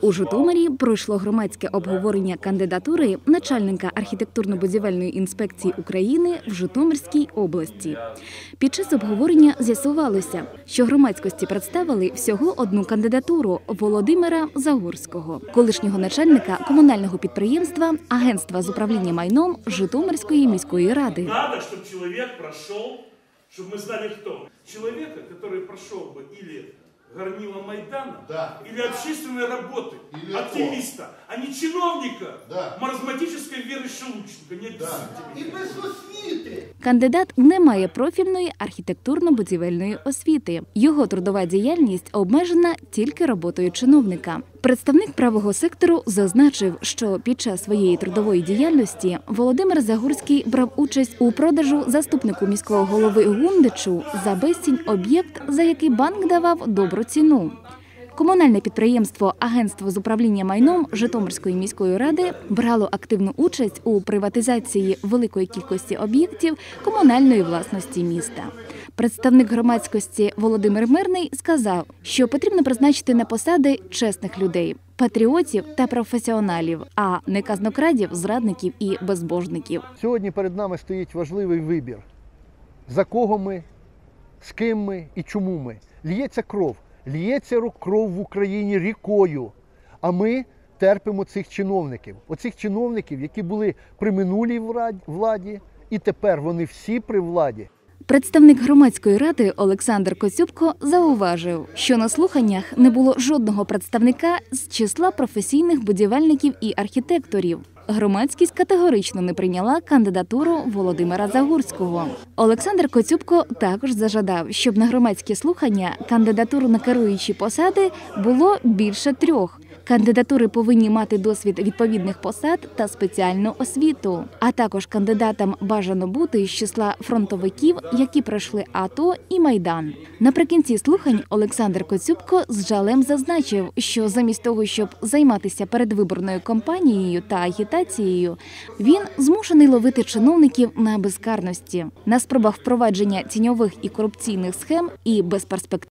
У Житомирі пройшло громадське обговорення кандидатури начальника архітектурно-будівельної інспекції України в Житомирській області. Під час обговорення з'ясувалося, що громадськості представили всього одну кандидатуру Володимира Загорського, колишнього начальника комунального підприємства Агентства з управління майном Житомирської міської ради. Надо, чтобы человек прошел, чтобы мы знали кто. Человека, который прошел бы или горнило Майдана, Да. или общественной работы, Или активиста, а не чиновника, Да. маразматической Веры Шелученко, не Да. І без освіти. Кандидат не має профільної архітектурно-будівельної освіти. Його трудова діяльність обмежена тільки роботою чиновника. Представник правого сектору зазначив, що під час своєї трудової діяльності Володимир Загурський брав участь у продажу заступнику міського голови Гундичу за безцінь об'єкт, за який банк давав добру ціну. Комунальне підприємство Агентство з управління майном Житомирської міської ради брало активну участь у приватизації великої кількості об'єктів комунальної власності міста. Представник громадськості Володимир Мирний сказав, що потрібно призначити на посади чесних людей, патріотів та професіоналів, а не казнокрадів, зрадників і безбожників. Сьогодні перед нами стоїть важливий вибір. За кого ми, з ким ми і чому ми. Ліється кров. Ліється ру- кров в Україні рікою. А ми терпимо цих чиновників. Оцих чиновників, які були при минулій владі, і тепер вони всі при владі. Представник громадської ради Олександр Коцюбко зауважив, що на слуханнях не було жодного представника з числа професійних будівельників і архітекторів. Громадськість категорично не прийняла кандидатуру Володимира Загурського. Олександр Коцюбко також зажадав, щоб на громадські слухання кандидатур на керуючі посади було більше трьох. Кандидатури повинні мати досвід відповідних посад та спеціальну освіту. А також кандидатам бажано бути з числа фронтовиків, які пройшли АТО і Майдан. Наприкінці слухань Олександр Коцюбко з жалем зазначив, що замість того, щоб займатися передвиборною кампанією та агітацією, він змушений ловити чиновників на безкарності. На спробах впровадження тіньових і корупційних схем і безперспективних